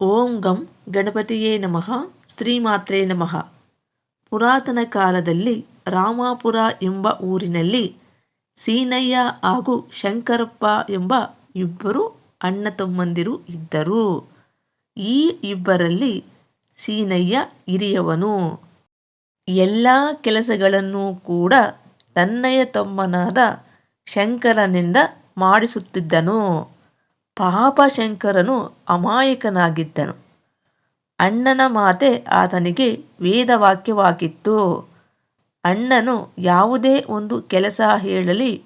ಓಂ ಗಂ ಗಣಪತಿಯೇ ನಮಃ, ಶ್ರೀಮಾತ್ರೇ ನಮಃ. ಪುರಾತನ ಕಾಲದಲ್ಲಿ ರಾಮಾಪುರ ಎಂಬ ಊರಿನಲ್ಲಿ ಸೀನಯ್ಯ ಹಾಗೂ ಶಂಕರಪ್ಪ ಎಂಬ ಇಬ್ಬರು ಅಣ್ಣ ತಮ್ಮಂದಿರು ಇದ್ದರು. ಈ ಇಬ್ಬರಲ್ಲಿ ಸೀನಯ್ಯ ಹಿರಿಯವನು. ಎಲ್ಲ ಕೆಲಸಗಳನ್ನು ಕೂಡ ತನ್ನಯ ತಮ್ಮನಾದ ಶಂಕರನಿಂದ ಮಾಡಿಸುತ್ತಿದ್ದನು. ಪಾಪ ಶಂಕರನು ಅಮಾಯಕನಾಗಿದ್ದನು. ಅಣ್ಣನ ಮಾತೆ ಆತನಿಗೆ ವೇದವಾಕ್ಯವಾಗಿತ್ತು. ಅಣ್ಣನು ಯಾವುದೇ ಒಂದು ಕೆಲಸ ಹೇಳಲಿ,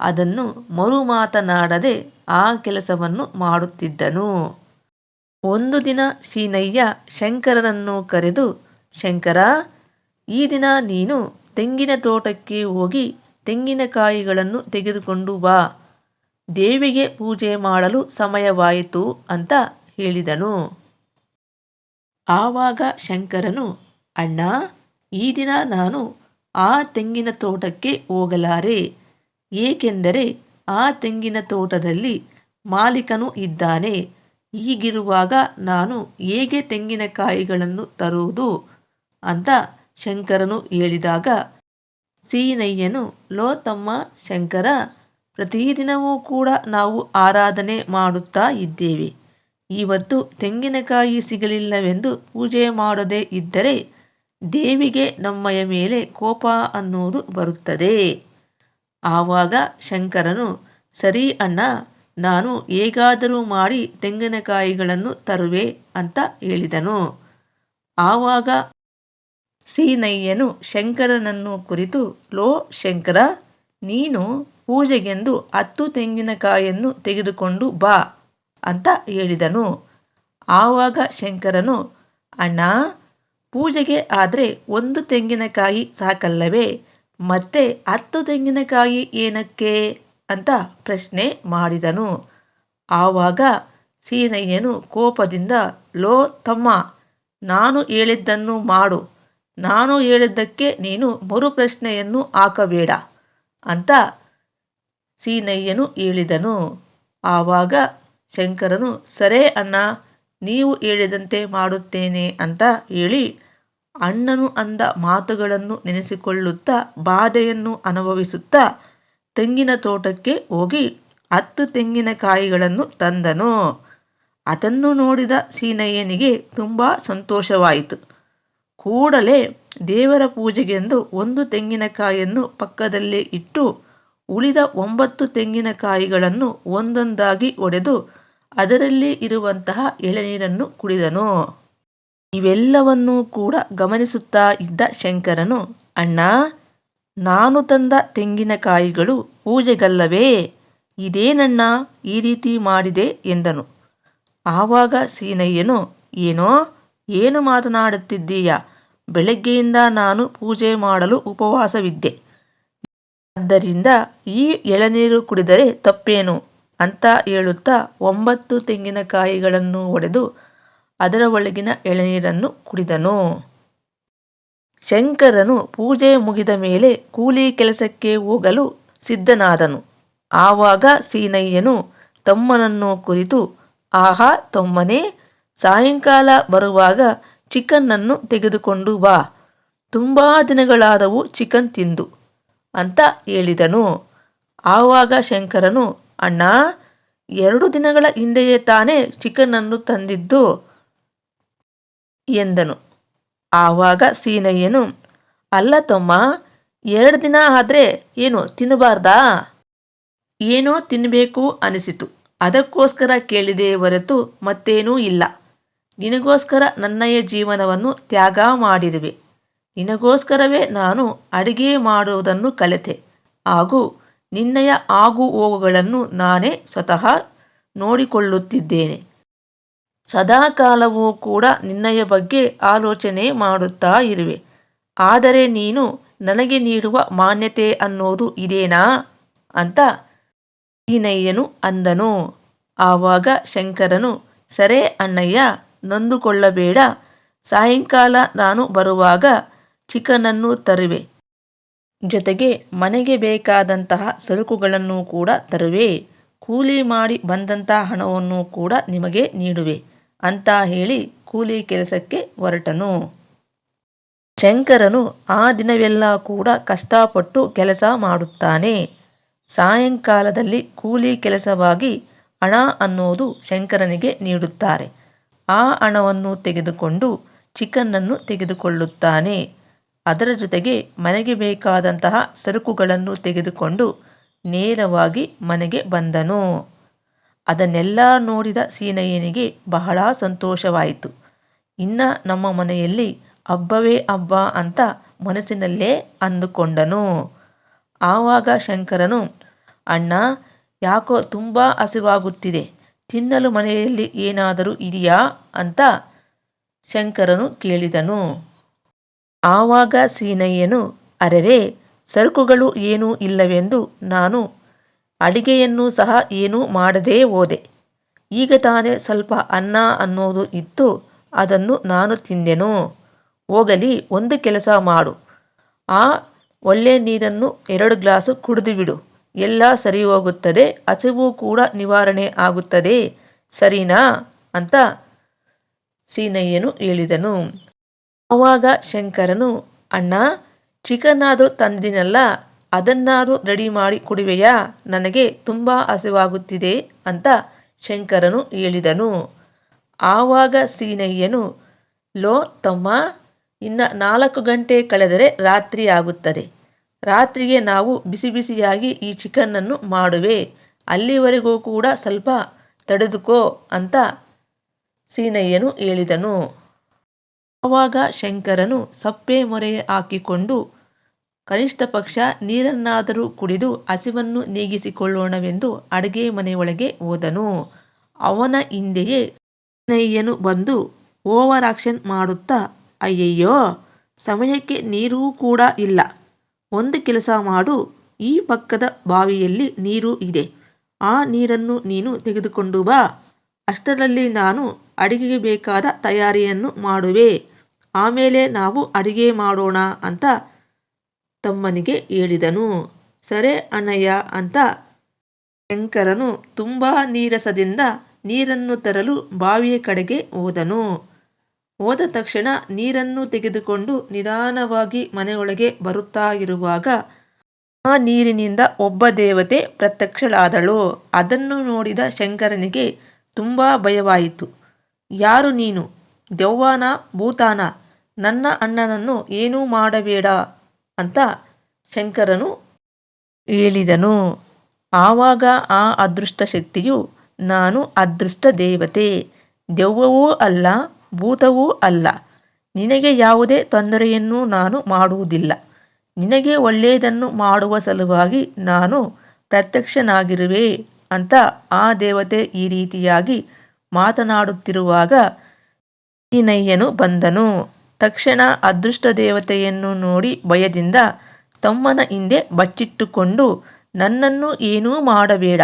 ಅದನ್ನು ಮರುಮಾತನಾಡದೆ ಆ ಕೆಲಸವನ್ನು ಮಾಡುತ್ತಿದ್ದನು. ಒಂದು ದಿನ ಶೀನಯ್ಯ ಶಂಕರನನ್ನು ಕರೆದು, ಶಂಕರ, ಈ ದಿನ ನೀನು ತೆಂಗಿನ ತೋಟಕ್ಕೆ ಹೋಗಿ ತೆಂಗಿನಕಾಯಿಗಳನ್ನು ತೆಗೆದುಕೊಂಡು ಬಾ. ದೇವಿಗೆ ಪೂಜೆ ಮಾಡಲು ಸಮಯವಾಯಿತು ಅಂತ ಹೇಳಿದನು. ಆವಾಗ ಶಂಕರನು, ಅಣ್ಣ, ಈ ದಿನ ನಾನು ಆ ತೆಂಗಿನ ತೋಟಕ್ಕೆ ಹೋಗಲಾರೆ. ಏಕೆಂದರೆ ಆ ತೆಂಗಿನ ತೋಟದಲ್ಲಿ ಮಾಲೀಕನು ಇದ್ದಾನೆ. ಹೀಗಿರುವಾಗ ನಾನು ಹೇಗೆ ತೆಂಗಿನಕಾಯಿಗಳನ್ನು ತರುವುದು? ಅಂತ ಶಂಕರನು ಹೇಳಿದಾಗ, ಸೀನಯ್ಯನು ಲೋ ತಮ್ಮ ಶಂಕರ ಪ್ರತಿದಿನವೂ ಕೂಡ ನಾವು ಆರಾಧನೆ ಮಾಡುತ್ತಾ ಇದ್ದೇವೆ. ಇವತ್ತು ತೆಂಗಿನಕಾಯಿ ಸಿಗಲಿಲ್ಲವೆಂದು ಪೂಜೆ ಮಾಡದೇ ಇದ್ದರೆ ದೇವಿಗೆ ನಮ್ಮಯ ಮೇಲೆ ಕೋಪ ಅನ್ನುವುದು ಬರುತ್ತದೆ. ಆವಾಗ ಶಂಕರನು, ಸರಿ ಅಣ್ಣ, ನಾನು ಹೇಗಾದರೂ ಮಾಡಿ ತೆಂಗಿನಕಾಯಿಗಳನ್ನು ತರುವೆ ಅಂತ ಹೇಳಿದನು. ಆವಾಗ ಸೀನಯ್ಯನು ಶಂಕರನನ್ನು ಕುರಿತು, ಲೋ ಶಂಕರ, ನೀನು ಪೂಜೆಗೆಂದು ಹತ್ತು ತೆಂಗಿನಕಾಯನ್ನು ತೆಗೆದುಕೊಂಡು ಬಾ ಅಂತ ಹೇಳಿದನು. ಆವಾಗ ಶಂಕರನು, ಅಣ್ಣ, ಪೂಜೆಗೆ ಆದರೆ ಒಂದು ತೆಂಗಿನಕಾಯಿ ಸಾಕಲ್ಲವೇ? ಮತ್ತೆ ಹತ್ತು ತೆಂಗಿನಕಾಯಿ ಏನಕ್ಕೆ? ಅಂತ ಪ್ರಶ್ನೆ ಮಾಡಿದನು. ಆವಾಗ ಸೀನಯ್ಯನು ಕೋಪದಿಂದ, ಲೋ ತಮ್ಮ, ನಾನು ಹೇಳಿದ್ದನ್ನು ಮಾಡು. ನಾನು ಹೇಳಿದ್ದಕ್ಕೆ ನೀನು ಮರುಪ್ರಶ್ನೆಯನ್ನು ಹಾಕಬೇಡ ಅಂತ ಸೀನಯ್ಯನು ಹೇಳಿದನು. ಆವಾಗ ಶಂಕರನು, ಸರೇ ಅಣ್ಣ, ನೀವು ಹೇಳಿದಂತೆ ಮಾಡುತ್ತೇನೆ ಅಂತ ಹೇಳಿ ಅಣ್ಣನು ಅಂದ ಮಾತುಗಳನ್ನು ನೆನೆಸಿಕೊಳ್ಳುತ್ತಾ ಬಾಧೆಯನ್ನು ಅನುಭವಿಸುತ್ತಾ ತೆಂಗಿನ ತೋಟಕ್ಕೆ ಹೋಗಿ ಹತ್ತು ತೆಂಗಿನಕಾಯಿಗಳನ್ನು ತಂದನು. ಅದನ್ನು ನೋಡಿದ ಸೀನಯ್ಯನಿಗೆ ತುಂಬ ಸಂತೋಷವಾಯಿತು. ಕೂಡಲೇ ದೇವರ ಪೂಜೆಗೆಂದು ಒಂದು ತೆಂಗಿನಕಾಯಿಯನ್ನು ಪಕ್ಕದಲ್ಲೇ ಇಟ್ಟು ಉಳಿದ ಒಂಬತ್ತು ತೆಂಗಿನಕಾಯಿಗಳನ್ನು ಒಂದೊಂದಾಗಿ ಒಡೆದು ಅದರಲ್ಲಿ ಇರುವಂತಹ ಎಳೆನೀರನ್ನು ಕುಡಿದನು. ಇವೆಲ್ಲವನ್ನೂ ಕೂಡ ಗಮನಿಸುತ್ತಾ ಇದ್ದ ಶಂಕರನು, ಅಣ್ಣ, ನಾನು ತಂದ ತೆಂಗಿನಕಾಯಿಗಳು ಪೂಜೆಗಲ್ಲವೇ? ಇದೇನಣ್ಣ ಈ ರೀತಿ ಮಾಡಿದೆ? ಎಂದನು. ಆವಾಗ ಸೀನಯ್ಯನು, ಏನೋ, ಏನು ಮಾತನಾಡುತ್ತಿದ್ದೀಯ? ಬೆಳಗ್ಗೆಯಿಂದ ನಾನು ಪೂಜೆ ಮಾಡಲು ಉಪವಾಸವಿದ್ದೆ. ಆದ್ದರಿಂದ ಈ ಎಳನೀರು ಕುಡಿದರೆ ತಪ್ಪೇನು? ಅಂತ ಹೇಳುತ್ತಾ ಒಂಬತ್ತು ತೆಂಗಿನಕಾಯಿಗಳನ್ನು ಒಡೆದು ಅದರ ಒಳಗಿನ ಎಳನೀರನ್ನು ಕುಡಿದನು. ಶಂಕರನು ಪೂಜೆ ಮುಗಿದ ಮೇಲೆ ಕೂಲಿ ಕೆಲಸಕ್ಕೆ ಹೋಗಲು ಸಿದ್ಧನಾದನು. ಆವಾಗ ಸೀನಯ್ಯನು ತಮ್ಮನನ್ನು ಕುರಿತು, ಆಹಾ ತಮ್ಮನೇ, ಸಾಯಂಕಾಲ ಬರುವಾಗ ಚಿಕನ್ನನ್ನು ತೆಗೆದುಕೊಂಡು ಬಾ. ತುಂಬ ದಿನಗಳಾದವು ಚಿಕನ್ ತಿಂದು. ಅಂತ ಹೇಳಿದನು. ಆವಾಗ ಶಂಕರನು, ಅಣ್ಣ, ಎರಡು ದಿನಗಳ ಹಿಂದೆಯೇ ತಾನೇ ಚಿಕನನ್ನು ತಂದಿದ್ದು? ಎಂದನು. ಆವಾಗ ಸೀನಯ್ಯನು, ಅಲ್ಲ ತಮ್ಮ, ಎರಡು ದಿನ ಆದರೆ ಏನು, ತಿನ್ನಬಾರ್ದಾ? ಏನೋ ತಿನ್ನಬೇಕು ಅನಿಸಿತು. ಅದಕ್ಕೋಸ್ಕರ ಕೇಳಿದೆ ಹೊರತು ಮತ್ತೇನೂ ಇಲ್ಲ. ನಿನಗೋಸ್ಕರ ನನ್ನಯ ಜೀವನವನ್ನು ತ್ಯಾಗ ಮಾಡಿರುವೆ. ನಿನಗೋಸ್ಕರವೇ ನಾನು ಅಡಿಗೆ ಮಾಡುವುದನ್ನು ಕಲಿತೆ. ಹಾಗೂ ನಿನ್ನಯ ಆಗು ಹೋಗುಗಳನ್ನು ನಾನೇ ಸ್ವತಃ ನೋಡಿಕೊಳ್ಳುತ್ತಿದ್ದೇನೆ. ಸದಾಕಾಲವೂ ಕೂಡ ನಿನ್ನಯ ಬಗ್ಗೆ ಆಲೋಚನೆ ಮಾಡುತ್ತಾ ಇರುವೆ. ಆದರೆ ನೀನು ನನಗೆ ನೀಡುವ ಮಾನ್ಯತೆ ಅನ್ನೋದು ಇದೇನಾ? ಅಂತ ಹೀನಯ್ಯನು ಅಂದನು. ಆವಾಗ ಶಂಕರನು, ಸರೇ ಅಣ್ಣಯ್ಯ, ನೊಂದುಕೊಳ್ಳಬೇಡ. ಸಾಯಂಕಾಲ ನಾನು ಬರುವಾಗ ಚಿಕನನ್ನು ತರುವೆ. ಜೊತೆಗೆ ಮನೆಗೆ ಬೇಕಾದಂತಹ ಸರಕುಗಳನ್ನು ಕೂಡ ತರುವೆ. ಕೂಲಿ ಮಾಡಿ ಬಂದಂತಹ ಹಣವನ್ನು ಕೂಡ ನಿಮಗೆ ನೀಡುವೆ. ಅಂತ ಹೇಳಿ ಕೂಲಿ ಕೆಲಸಕ್ಕೆ ಹೊರಟನು. ಶಂಕರನು ಆ ದಿನವೆಲ್ಲ ಕೂಡ ಕಷ್ಟಪಟ್ಟು ಕೆಲಸ ಮಾಡುತ್ತಾನೆ. ಸಾಯಂಕಾಲದಲ್ಲಿ ಕೂಲಿ ಕೆಲಸವಾಗಿ ಹಣ ಅನ್ನೋದು ಶಂಕರನಿಗೆ ನೀಡುತ್ತಾರೆ. ಆ ಹಣವನ್ನು ತೆಗೆದುಕೊಂಡು ಚಿಕನನ್ನು ತೆಗೆದುಕೊಳ್ಳುತ್ತಾನೆ. ಅದರ ಜೊತೆಗೆ ಮನೆಗೆ ಬೇಕಾದಂತಹ ಸರಕುಗಳನ್ನು ತೆಗೆದುಕೊಂಡು ನೇರವಾಗಿ ಮನೆಗೆ ಬಂದನು. ಅದನ್ನೆಲ್ಲ ನೋಡಿದ ಸೀನಯ್ಯನಿಗೆ ಬಹಳ ಸಂತೋಷವಾಯಿತು. ಇನ್ನು ನಮ್ಮ ಮನೆಯಲ್ಲಿ ಹಬ್ಬವೇ ಹಬ್ಬ ಅಂತ ಮನಸ್ಸಿನಲ್ಲೇ ಅಂದುಕೊಂಡನು. ಆವಾಗ ಶಂಕರನು, ಅಣ್ಣ, ಯಾಕೋ ತುಂಬ ಹಸಿವಾಗುತ್ತಿದೆ. ತಿನ್ನಲು ಮನೆಯಲ್ಲಿ ಏನಾದರೂ ಇದೆಯಾ? ಅಂತ ಶಂಕರನು ಕೇಳಿದನು. ಆವಾಗ ಸೀನಯ್ಯನು ಅರೆರೆ, ಸರಕುಗಳು ಏನೂ ಇಲ್ಲವೆಂದು ನಾನು ಅಡಿಗೆಯನ್ನು ಸಹ ಏನೂ ಮಾಡದೇ ಹೋದೆ. ಈಗ ತಾನೇ ಸ್ವಲ್ಪ ಅನ್ನ ಅನ್ನೋದು ಇತ್ತು, ಅದನ್ನು ನಾನು ತಿಂದೆನು. ಹೋಗಲಿ, ಒಂದು ಕೆಲಸ ಮಾಡು. ಆ ಒಳ್ಳೆ ನೀರನ್ನು ಎರಡು ಗ್ಲಾಸು ಕುಡಿದು ಬಿಡು. ಎಲ್ಲ ಸರಿ ಹೋಗುತ್ತದೆ ಹಸಿವು ಕೂಡ ನಿವಾರಣೆ ಆಗುತ್ತದೆ. ಸರಿನಾ? ಅಂತ ಸೀನಯ್ಯನು ಹೇಳಿದನು. ಆವಾಗ ಶಂಕರನು, ಅಣ್ಣ ಚಿಕನ್ ಆದರೂ ತಂದಿನಲ್ಲ ಅದನ್ನಾದರೂ ರೆಡಿ ಮಾಡಿ ಕೊಡುವೆಯಾ? ನನಗೆ ತುಂಬ ಹಸಿವಾಗುತ್ತಿದೆ ಅಂತ ಶಂಕರನು ಹೇಳಿದನು. ಆವಾಗ ಸೀನಯ್ಯನು, ಲೋ, ತಮ್ಮ, ಇನ್ನು ನಾಲ್ಕು ಗಂಟೆ ಕಳೆದರೆ ರಾತ್ರಿ ಆಗುತ್ತದೆ. ರಾತ್ರಿಗೆ ನಾವು ಬಿಸಿ ಬಿಸಿಯಾಗಿ ಈ ಚಿಕನ್ನನ್ನು ಮಾಡುವೆ. ಅಲ್ಲಿವರೆಗೂ ಕೂಡ ಸ್ವಲ್ಪ ತಡೆದುಕೋ ಅಂತ ಸೀನಯ್ಯನು ಹೇಳಿದನು. ಆವಾಗ ಶಂಕರನು ಸಪ್ಪೆ ಮೊರೆ ಹಾಕಿಕೊಂಡು, ಕನಿಷ್ಠ ಪಕ್ಷ ನೀರನ್ನಾದರೂ ಕುಡಿದು ಹಸಿವನ್ನು ನೀಗಿಸಿಕೊಳ್ಳೋಣವೆಂದು ಅಡುಗೆ ಮನೆಯೊಳಗೆ ಹೋದನು. ಅವನ ಹಿಂದೆಯೇ ಸೀನಯ್ಯನು ಬಂದು ಓವರ್ ಆಕ್ಷನ್ ಮಾಡುತ್ತಾ, ಅಯ್ಯಯ್ಯೋ, ಸಮಯಕ್ಕೆ ನೀರೂ ಕೂಡ ಇಲ್ಲ. ಒಂದು ಕೆಲಸ ಮಾಡು. ಈ ಪಕ್ಕದ ಬಾವಿಯಲ್ಲಿ ನೀರು ಇದೆ. ಆ ನೀರನ್ನು ನೀನು ತೆಗೆದುಕೊಂಡು ಬಾ. ಅಷ್ಟರಲ್ಲಿ ನಾನು ಅಡಿಗೆಗೆ ಬೇಕಾದ ತಯಾರಿಯನ್ನು ಮಾಡುವೆ. ಆಮೇಲೆ ನಾವು ಅಡಿಗೆ ಮಾಡೋಣ ಅಂತ ತಮ್ಮನಿಗೆ ಹೇಳಿದನು. ಸರಿ ಅಣ್ಣಯ್ಯ ಅಂತ ಶಂಕರನು ತುಂಬ ನೀರಸದಿಂದ ನೀರನ್ನು ತರಲು ಬಾವಿಯ ಕಡೆಗೆ ಹೋದನು. ಹೋದ ತಕ್ಷಣ ನೀರನ್ನು ತೆಗೆದುಕೊಂಡು ನಿಧಾನವಾಗಿ ಮನೆಯೊಳಗೆ ಬರುತ್ತಾ ಇರುವಾಗ ಆ ನೀರಿನಿಂದ ಒಬ್ಬ ದೇವತೆ ಪ್ರತ್ಯಕ್ಷಳಾದಳು. ಅದನ್ನು ನೋಡಿದ ಶಂಕರನಿಗೆ ತುಂಬ ಭಯವಾಯಿತು. ಯಾರು ನೀನು? ದೆವ್ವನ ಭೂತಾನ, ನನ್ನ ಅಣ್ಣನನ್ನು ಏನೂ ಮಾಡಬೇಡ ಅಂತ ಶಂಕರನು ಹೇಳಿದನು. ಆವಾಗ ಆ ಅದೃಷ್ಟ ಶಕ್ತಿಯು ನಾನು ಅದೃಷ್ಟ ದೇವತೆ, ದೆವ್ವವೂ ಅಲ್ಲ, ಭೂತವೂ ಅಲ್ಲ, ನಿನಗೆ ಯಾವುದೇ ತೊಂದರೆಯನ್ನು ನಾನು ಮಾಡುವುದಿಲ್ಲ. ನಿನಗೆ ಒಳ್ಳೆಯದನ್ನು ಮಾಡುವ ಸಲುವಾಗಿ ನಾನು ಪ್ರತ್ಯಕ್ಷನಾಗಿರುವೆ ಅಂತ ಆ ದೇವತೆ ಈ ರೀತಿಯಾಗಿ ಮಾತನಾಡುತ್ತಿರುವಾಗ ಸೀನಯ್ಯನು ಬಂದನು. ತಕ್ಷಣ ಅದೃಷ್ಟ ದೇವತೆಯನ್ನು ನೋಡಿ ಭಯದಿಂದ ತಮ್ಮನ ಹಿಂದೆ ಬಚ್ಚಿಟ್ಟುಕೊಂಡು, ನನ್ನನ್ನು ಏನೂ ಮಾಡಬೇಡ.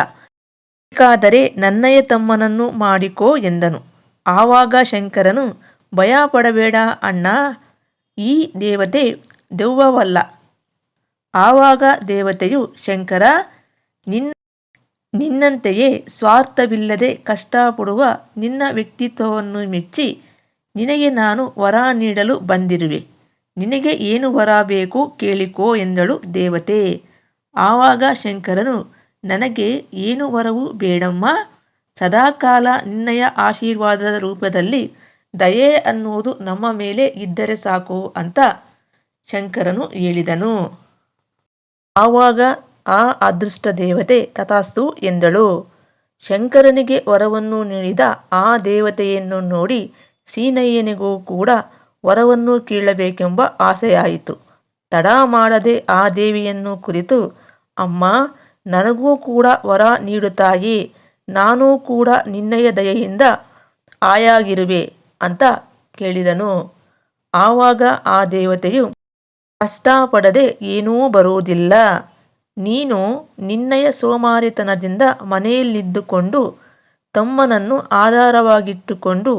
ಬೇಕಾದರೆ ನನ್ನಯ ತಮ್ಮನನ್ನು ಮಾಡಿಕೋ ಎಂದನು. ಆವಾಗ ಶಂಕರನು ಭಯ ಪಡಬೇಡ ಅಣ್ಣ, ಈ ದೇವತೆ ದೆವ್ವವಲ್ಲ. ಆವಾಗ ದೇವತೆಯು, ಶಂಕರ, ನಿನ್ನ, ನಿನ್ನಂತೆಯೇ ಸ್ವಾರ್ಥವಿಲ್ಲದೆ ಕಷ್ಟಪಡುವ ನಿನ್ನ ವ್ಯಕ್ತಿತ್ವವನ್ನು ಮೆಚ್ಚಿ ನಿನಗೆ ನಾನು ವರ ನೀಡಲು ಬಂದಿರುವೆ. ನಿನಗೆ ಏನು ವರ ಬೇಕು ಕೇಳಿಕೋ ಎಂದಳು ದೇವತೆ. ಆವಾಗ ಶಂಕರನು, ನನಗೆ ಏನು ವರವು ಬೇಡಮ್ಮ. ಸದಾಕಾಲ ನಿನ್ನಯ ಆಶೀರ್ವಾದದ ರೂಪದಲ್ಲಿ ದಯೆ ಅನ್ನುವುದು ನಮ್ಮ ಮೇಲೆ ಇದ್ದರೆ ಸಾಕು ಅಂತ ಶಂಕರನು ಹೇಳಿದನು. ಆವಾಗ ಆ ಅದೃಷ್ಟ ದೇವತೆ ತಥಾಸ್ತು ಎಂದಳು. ಶಂಕರನಿಗೆ ವರವನ್ನು ನೀಡಿದ ಆ ದೇವತೆಯನ್ನು ನೋಡಿ ಸೀನಯ್ಯನಿಗೂ ಕೂಡ ವರವನ್ನು ಕೀಳಬೇಕೆಂಬ ಆಸೆಯಾಯಿತು. ತಡ ಮಾಡದೆ ಆ ದೇವಿಯನ್ನು ಕುರಿತು, ಅಮ್ಮ, ನನಗೂ ಕೂಡ ವರ ನೀಡುತ್ತಾಯಿ, ನಾನೂ ಕೂಡ ನಿನ್ನಯ ದಯೆಯಿಂದ ಆಯಾಗಿರುವೆ ಅಂತ ಕೇಳಿದನು. ಆವಾಗ ಆ ದೇವತೆಯು, ಕಷ್ಟಪಡದೆ ಏನೂ ಬರುವುದಿಲ್ಲ. ನೀನು ನಿನ್ನಯ ಸೋಮಾರಿತನದಿಂದ ಮನೆಯಲ್ಲಿದ್ದುಕೊಂಡು, ತಮ್ಮನನ್ನು ಆಧಾರವಾಗಿಟ್ಟುಕೊಂಡು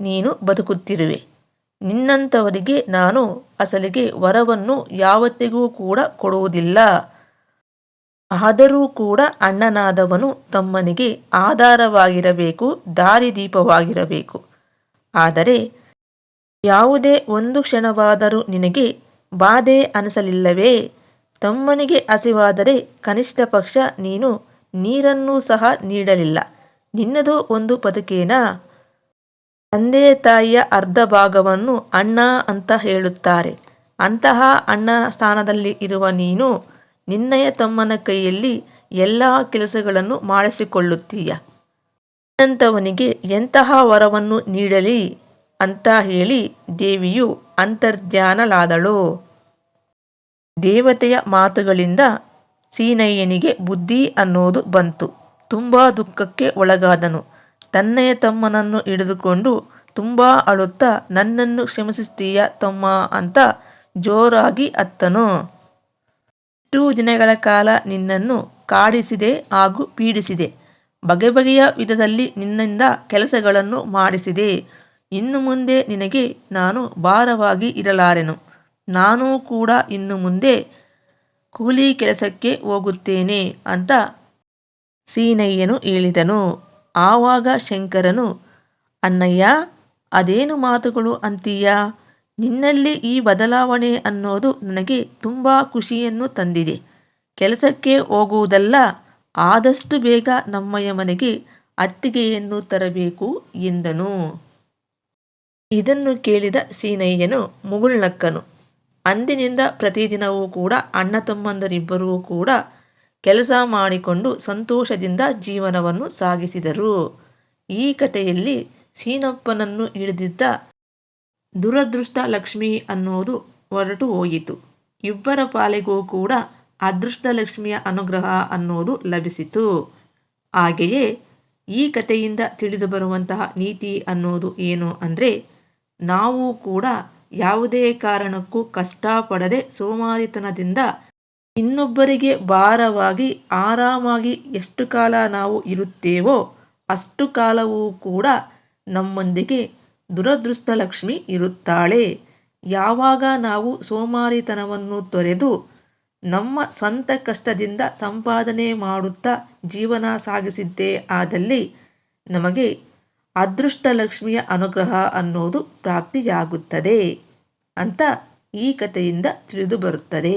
ನೀನು ಬದುಕುತ್ತಿರುವೆ. ನಿನ್ನಂಥವರಿಗೆ ನಾನು ಅಸಲಿಗೆ ವರವನ್ನು ಯಾವತ್ತಿಗೂ ಕೂಡ ಕೊಡುವುದಿಲ್ಲ. ಆದರೂ ಕೂಡ ಅಣ್ಣನಾದವನು ತಮ್ಮನಿಗೆ ಆಧಾರವಾಗಿರಬೇಕು, ದಾರಿದೀಪವಾಗಿರಬೇಕು. ಆದರೆ ಯಾವುದೇ ಒಂದು ಕ್ಷಣವಾದರೂ ನಿನಗೆ ಬಾಧೆ ಅನಿಸಲಿಲ್ಲವೇ? ತಮ್ಮನಿಗೆ ಹಸಿವಾದರೆ ಕನಿಷ್ಠ ಪಕ್ಷ ನೀನು ನೀರನ್ನೂ ಸಹ ನೀಡಲಿಲ್ಲ. ನಿನ್ನದು ಒಂದು ಬದುಕೇನಾ? ತಂದೆ ತಾಯಿಯ ಅರ್ಧ ಭಾಗವನ್ನು ಅಣ್ಣ ಅಂತ ಹೇಳುತ್ತಾರೆ. ಅಂತಹ ಅಣ್ಣ ಸ್ಥಾನದಲ್ಲಿ ಇರುವ ನೀನು ನಿನ್ನಯ ತಮ್ಮನ ಕೈಯಲ್ಲಿ ಎಲ್ಲ ಕೆಲಸಗಳನ್ನು ಮಾಡಿಸಿಕೊಳ್ಳುತ್ತೀಯ. ಅನಂತವನಿಗೆ ಎಂತಹ ವರವನ್ನು ನೀಡಲಿ ಅಂತ ಹೇಳಿ ದೇವಿಯು ಅಂತರ್ಧ್ಯಾನಲಾದಳು ದೇವತೆಯ ಮಾತುಗಳಿಂದ ಸೀನಯ್ಯನಿಗೆ ಬುದ್ಧಿ ಅನ್ನೋದು ಬಂತು. ತುಂಬ ದುಃಖಕ್ಕೆ ಒಳಗಾದನು. ತನ್ನಯ ತಮ್ಮನನ್ನು ಹಿಡಿದುಕೊಂಡು ತುಂಬ ಅಳುತ್ತಾ ನನ್ನನ್ನು ಕ್ಷಮಿಸುತ್ತೀಯ ತಮ್ಮ ಅಂತ ಜೋರಾಗಿ ಅತ್ತನು. ಇಷ್ಟು ದಿನಗಳ ಕಾಲ ನಿನ್ನನ್ನು ಕಾಡಿಸಿದೆ ಹಾಗೂ ಪೀಡಿಸಿದೆ. ಬಗೆ ಬಗೆಯ ವಿಧದಲ್ಲಿ ನಿನ್ನಿಂದ ಕೆಲಸಗಳನ್ನು ಮಾಡಿಸಿದೆ. ಇನ್ನು ಮುಂದೆ ನಿನಗೆ ನಾನು ಭಾರವಾಗಿ ಇರಲಾರೆನು. ನಾನು ಕೂಡ ಇನ್ನು ಮುಂದೆ ಕೂಲಿ ಕೆಲಸಕ್ಕೆ ಹೋಗುತ್ತೇನೆ ಅಂತ ಸೀನಯ್ಯನು ಹೇಳಿದನು. ಆವಾಗ ಶಂಕರನು ಅನ್ನಯ್ಯ ಅದೇನು ಮಾತುಗಳು ಅಂತೀಯ? ನಿನ್ನಲ್ಲಿ ಈ ಬದಲಾವಣೆ ಅನ್ನೋದು ನನಗೆ ತುಂಬ ಖುಷಿಯನ್ನು ತಂದಿದೆ. ಕೆಲಸಕ್ಕೆ ಹೋಗುವುದಲ್ಲ, ಆದಷ್ಟು ಬೇಗ ನಮ್ಮಯ್ಯ ಮನೆಗೆ ಅತ್ತಿಗೆಯನ್ನು ತರಬೇಕು, ಎಂದನು. ಇದನ್ನು ಕೇಳಿದ ಸೀನಯ್ಯನು ಮುಗುಳ್ನಕ್ಕನು. ಅಂದಿನಿಂದ ಪ್ರತಿದಿನವೂ ಕೂಡ ಅಣ್ಣ ತಮ್ಮಂದರಿಬ್ಬರೂ ಕೂಡ ಕೆಲಸ ಮಾಡಿಕೊಂಡು ಸಂತೋಷದಿಂದ ಜೀವನವನ್ನು ಸಾಗಿಸಿದರು. ಈ ಕಥೆಯಲ್ಲಿ ಸೀನಪ್ಪನನ್ನು ಹಿಡಿದಿದ್ದ ದುರದೃಷ್ಟ ಲಕ್ಷ್ಮಿ ಅನ್ನೋದು ಹೊರಟು ಹೋಯಿತು. ಇಬ್ಬರ ಪಾಲಿಗೂ ಕೂಡ ಅದೃಷ್ಟ ಲಕ್ಷ್ಮಿಯ ಅನುಗ್ರಹ ಅನ್ನೋದು ಲಭಿಸಿತು. ಹಾಗೆಯೇ ಈ ಕಥೆಯಿಂದ ತಿಳಿದು ಬರುವಂತಹ ನೀತಿ ಅನ್ನೋದು ಏನು ಅಂದರೆ, ನಾವು ಕೂಡ ಯಾವುದೇ ಕಾರಣಕ್ಕೂ ಕಷ್ಟಪಡದೆ ಸೋಮಾರಿತನದಿಂದ ಇನ್ನೊಬ್ಬರಿಗೆ ಭಾರವಾಗಿ, ಆರಾಮಾಗಿ ಎಷ್ಟು ಕಾಲ ನಾವು ಇರುತ್ತೇವೋ ಅಷ್ಟು ಕಾಲವೂ ಕೂಡ ನಮ್ಮೊಂದಿಗೆ ದುರದೃಷ್ಟ ಲಕ್ಷ್ಮಿ ಇರುತ್ತಾಳೆ. ಯಾವಾಗ ನಾವು ಸೋಮಾರಿತನವನ್ನು ತೊರೆದು ನಮ್ಮ ಸ್ವಂತ ಕಷ್ಟದಿಂದ ಸಂಪಾದನೆ ಮಾಡುತ್ತಾ ಜೀವನ ಸಾಗಿಸಿದ್ದೇ ಆದಲ್ಲಿ ನಮಗೆ ಅದೃಷ್ಟ ಲಕ್ಷ್ಮಿಯ ಅನುಗ್ರಹ ಅನ್ನೋದು ಪ್ರಾಪ್ತಿಯಾಗುತ್ತದೆ ಅಂತ ಈ ಕಥೆಯಿಂದ ತಿಳಿದು ಬರುತ್ತದೆ.